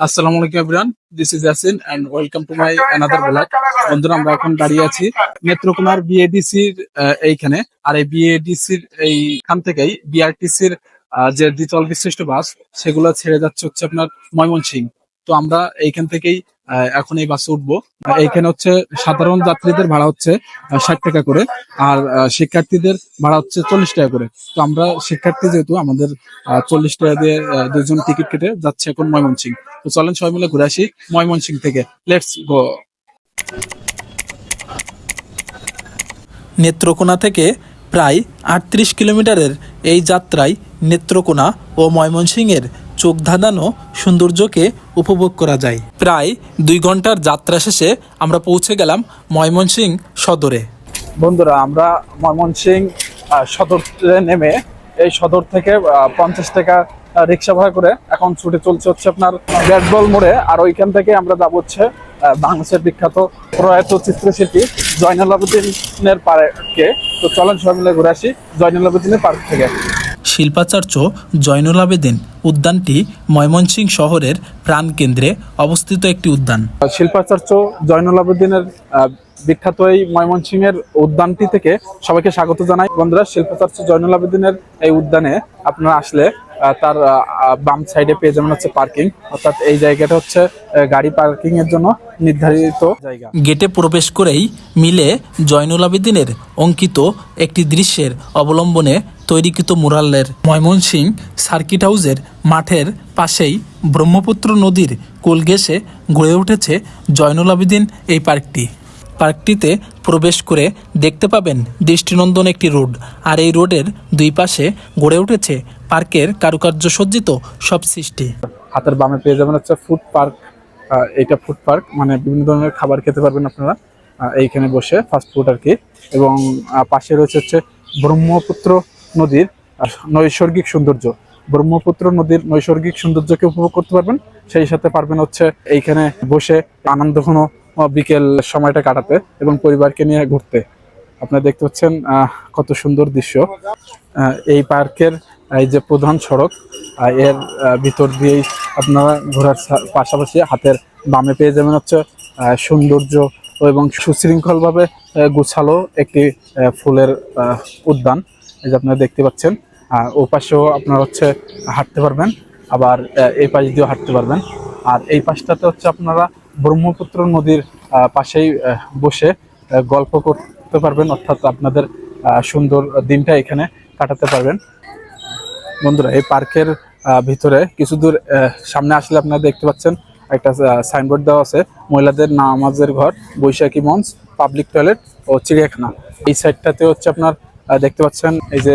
আসসালামু আলাইকুম everyone this is Yasin and welcome to my another blog বন্ধুরা আমরা এখন দাঁড়িয়ে আছি নেত্রকোনার বিএডিসির এইখানে। আর এই বিএডিসির এইখান থেকেই বিআরটিসির যে দ্বিতল বিশিষ্ট বাস সেগুলো ছেড়ে যাচ্ছে হচ্ছে আপনার ময়মনসিং তো আমরা এইখান থেকেই এখন এই বাসে উঠবো। আর এইখানে হচ্ছে সাধারণ যাত্রীদের ভাড়া হচ্ছে ষাট টাকা করে আর আহ, শিক্ষার্থীদের ভাড়া হচ্ছে চল্লিশ টাকা করে। তো আমরা শিক্ষার্থী যেহেতু আমাদের চল্লিশ টাকা দিয়ে আহ, দুজন টিকিট কেটে যাচ্ছে এখন ময়মনসিং তো চলেন সবাই মিলে ঘুরে আসি ময়মনসিং থেকে। লেটস গো নেত্রকোনা থেকে প্রায় আটত্রিশ কিলোমিটারের এই যাত্রায় নেত্রকোনা ও ময়মনসিংহের চোখ ধাঁধানো সৌন্দর্যকে উপভোগ করা যায়। প্রায় দুই ঘণ্টার যাত্রা শেষে আমরা পৌঁছে গেলাম ময়মনসিং সদরে। বন্ধুরা, আমরা ময়মনসিং সদর নেমে এই সদর থেকে পঞ্চাশ টাকা রিক্সা ভাড়া করে এখন ছুটে চলছে হচ্ছে আপনার ব্যাটবল মোড়ে। আর ওইখান থেকে আমরা যাব হচ্ছে বাংলাদেশের বিখ্যাত প্রয়াত চিত্রশিল্পী জয়নাল আবেদিনের পার্কে। তো চলেন সবাই মিলে ঘুরে আসি জয়নাল আবেদিনের পার্ক থেকে। শিল্পাচার্য জয়নুল আবেদিন উদ্যানটি ময়মনসিং শহরের প্রাণকেন্দ্রে অবস্থিত একটি উদ্যান। শিল্পাচার্য জয়নুল আবেদিনের বিখ্যাত এই ময়মনসিং এর উদ্যানটি থেকে সবাইকে স্বাগত জানাই। বন্ধুরা, শিল্পাচার্য জয়নুল আবেদিনের এই উদ্যানে আপনারা আসলে তার বাম সাইডে পেয়ে যাবেন হচ্ছে পার্কিং অর্থাৎ এই জায়গাটা হচ্ছে গাড়ি পার্কিং এর জন্য নির্ধারিত জায়গা। গেটে প্রবেশ করেই মিলে জয়নুল আবেদিনের অঙ্কিত একটি দৃশ্যের অবলম্বনে তৈরিকৃত মুরালের ময়মনসিং সার্কিট হাউসের মাঠের পাশেই ব্রহ্মপুত্র নদীর কোল ঘেঁষে গড়ে উঠেছে জয়নুল আবেদিন এই পার্কটি পার্কটিতে প্রবেশ করে দেখতে পাবেন দৃষ্টিনন্দন একটি রোড। আর এই রোডের দুই পাশে গড়ে উঠেছে পার্কের কারুকার্য সজ্জিত সব সৃষ্টি। হাতের বামে পেয়ে যাবেন হচ্ছে ফুড পার্ক এটা ফুড পার্ক মানে বিভিন্ন ধরনের খাবার খেতে পারবেন আপনারা এইখানে বসে ফাস্ট ফুড আর কি। এবং পাশে রয়েছে হচ্ছে ব্রহ্মপুত্র নদীর নৈসর্গিক সৌন্দর্য। ব্রহ্মপুত্র নদীর নৈসর্গিক সৌন্দর্যকে উপভোগ করতে পারবেন, সেই সাথে পারবেন হচ্ছে এইখানে বসে আনন্দ ঘন বিকেল সময়টা কাটাতে এবং পরিবারকে নিয়ে ঘুরতে। আপনারা দেখতে পাচ্ছেন কত সুন্দর দৃশ্য। এই পার্কের এই যে প্রধান সড়ক এর ভিতর দিয়েই আপনারা ঘোরার পাশাপাশি হাতের বামে পেয়ে যাবেন হচ্ছে সৌন্দর্য এবং সুশৃঙ্খলভাবে গোছালো একটি ফুলের উদ্যান। এই যে আপনারা দেখতে পাচ্ছেন ও পাশেও আপনারা হচ্ছে হাঁটতে পারবেন, আবার এই পাশ দিয়েও হাঁটতে পারবেন। আর এই পাশটাতে হচ্ছে আপনারা ব্রহ্মপুত্র নদীর পাশেই বসে গল্প করতে পারবেন, অর্থাৎ আপনাদের সুন্দর দিনটা এখানে কাটাতে পারবেন। বন্ধুরা, এই পার্কের ভিতরে কিছু দূর সামনে আসলে আপনারা দেখতে পাচ্ছেন একটা সাইনবোর্ড দেওয়া আছে, মহিলাদের নামাজের ঘর, বৈশাখী মঞ্চ পাবলিক টয়লেট ও চিড়িয়াখানা। এই সাইডটাতে হচ্ছে আপনার দেখতে পাচ্ছেন এই যে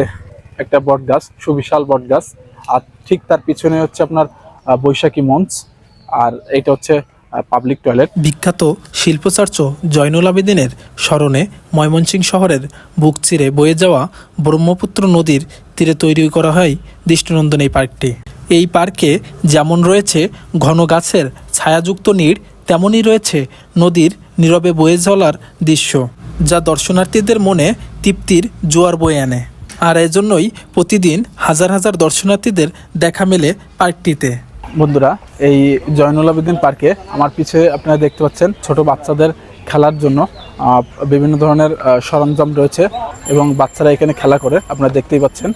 একটা বট গাছ, সুবিশাল বট গাছ, আর ঠিক তার পিছনে হচ্ছে আপনার বৈশাখী মঞ্চ, আর এটা হচ্ছে পাবলিক টয়লেট বিখ্যাত শিল্পচার্য জয়নুল আবেদিনের স্মরণে ময়মনসিংহ শহরের বুক চিরে বয়ে যাওয়া ব্রহ্মপুত্র নদীর তীরে তৈরি করা হয় দৃষ্টিনন্দন এই পার্কটি। এই পার্কে যেমন রয়েছে ঘন গাছের ছায়াযুক্ত নীড়, তেমনই রয়েছে নদীর নীরবে বয়ে চলার দৃশ্য, যা দর্শনার্থীদের মনে তৃপ্তির জোয়ার বয়ে আনে। আর এজন্যই প্রতিদিন হাজার হাজার দর্শনার্থীদের দেখা মেলে পার্কটিতে। বন্ধুরা এই জয়নুল আবেদিন পার্কে আমার পিছে আপনারা দেখতে পাচ্ছেন ছোট বাচ্চাদের খেলার জন্য বিভিন্ন ধরনের সরঞ্জাম রয়েছে এবং বাচ্চারা এখানে খেলা করে আপনারা দেখতেই পাচ্ছেন।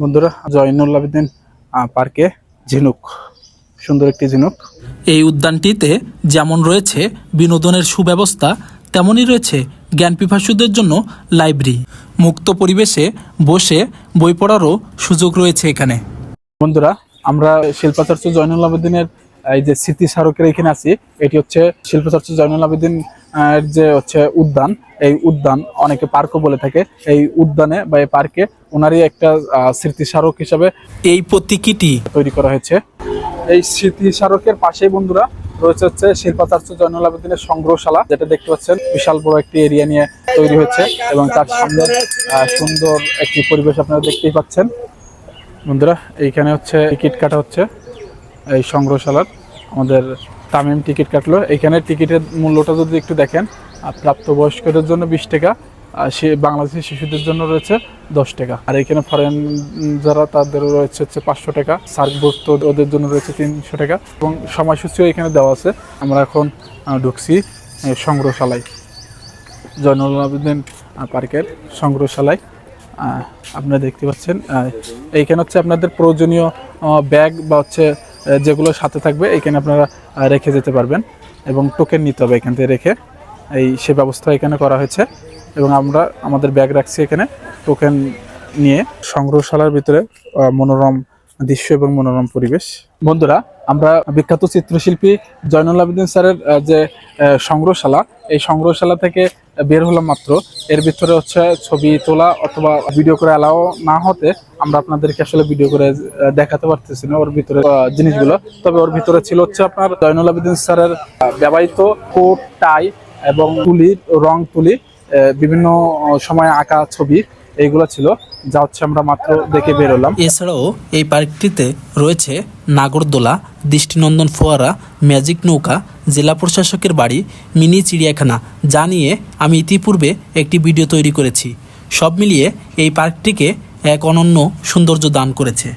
বন্ধুরা জয়নুল আবেদিন আহ, পার্কে ঝিনুক সুন্দর একটি ঝিনুক। এই উদ্যানটিতে যেমন রয়েছে বিনোদনের সুব্যবস্থা তেমনই রয়েছে জ্ঞান পিপাসুদের জন্য লাইব্রেরি। মুক্ত পরিবেশে বসে বই পড়ারও সুযোগ রয়েছে এখানে। বন্ধুরা আমরা শিল্পাচার্য জয়নুল আবেদিনের এই যে স্মৃতি স্মারকের এখানে আছি এটি হচ্ছে শিল্পাচার্য জয়নুল আবেদিন যে হচ্ছে উদ্যান এই উদ্যান অনেকে পার্কও বলে থাকে এই উদ্যানে বা এই পার্কে ওনারই একটা স্মৃতি স্মারক হিসাবে এই প্রতীকীটি তৈরি করা হয়েছে। এই স্মৃতি স্মারকের পাশেই বন্ধুরা রয়েছে হচ্ছে শিল্পাচার্য জয়নুল আবেদিনের সংগ্রহশালা যেটা দেখতে পাচ্ছেন বিশাল বড় একটি এরিয়া নিয়ে তৈরি হয়েছে এবং তার সামনে সুন্দর একটি পরিবেশ আপনারা দেখতেই পাচ্ছেন। বন্ধুরা, এইখানে হচ্ছে টিকিট কাটা হচ্ছে, এই সংগ্রহশালার। আমাদের তামিম টিকিট কাটলো। এখানে টিকিটের মূল্যটা যদি একটু দেখেন প্রাপ্তবয়স্কদের জন্য বিশ টাকা, আর সে বাংলাদেশি শিশুদের জন্য রয়েছে দশ টাকা। আর এখানে ফরেন যারা তাদের রয়েছে হচ্ছে পাঁচশো টাকা, সার্ক বস্তু ওদের জন্য রয়েছে তিনশো টাকা। এবং সময়সূচিও এখানে দেওয়া আছে। আমরা এখন ঢুকছি সংগ্রহশালায়। জয়নুল আবেদিন পার্কের সংগ্রহশালায়। আপনারা দেখতে পাচ্ছেন এইখানে হচ্ছে আপনাদের প্রয়োজনীয় ব্যাগ বা হচ্ছে যেগুলো সাথে থাকবে, এইখানে আপনারা রেখে যেতে পারবেন এবং টোকেন নিতে হবে এখান থেকে রেখে। এই সে ব্যবস্থা এখানে করা হয়েছে এবং আমরা আমাদের ব্যাগ রাখছি এখানে টোকেন নিয়ে। সংগ্রহশালার ভিতরে মনোরম দৃশ্য এবং মনোরম পরিবেশ। বন্ধুরা, আমরা বিখ্যাত চিত্রশিল্পী জয়নুল আবেদিন স্যারের যে সংগ্রহশালা, এই সংগ্রহশালা থেকে বের হলাম মাত্র। এর ভিতরে হচ্ছে ছবি তোলা অথবা ভিডিও করে অ্যালাও না হতে আমরা আপনাদেরকে আসলে ভিডিও করে দেখাতে পারতেছি না ওর ভিতরে জিনিসগুলো। তবে ওর ভিতরে ছিল হচ্ছে আপনার জয়নুল আবেদিন স্যারের ব্যবহৃত কোট টাই এবং তুলি, রং তুলি বিভিন্ন সময় আঁকা ছবি। এইগুলো ছিল, যা হচ্ছে আমরা মাত্র দেখে বেরোলাম এছাড়াও এই পার্কটিতে রয়েছে নাগরদোলা, দৃষ্টিনন্দন ফোয়ারা, ম্যাজিক নৌকা, জেলা প্রশাসকের বাড়ি, মিনি চিড়িয়াখানা, যা নিয়ে আমি ইতিপূর্বে একটি ভিডিও তৈরি করেছি। সব মিলিয়ে এই পার্কটিকে এক অনন্য সৌন্দর্য দান করেছে।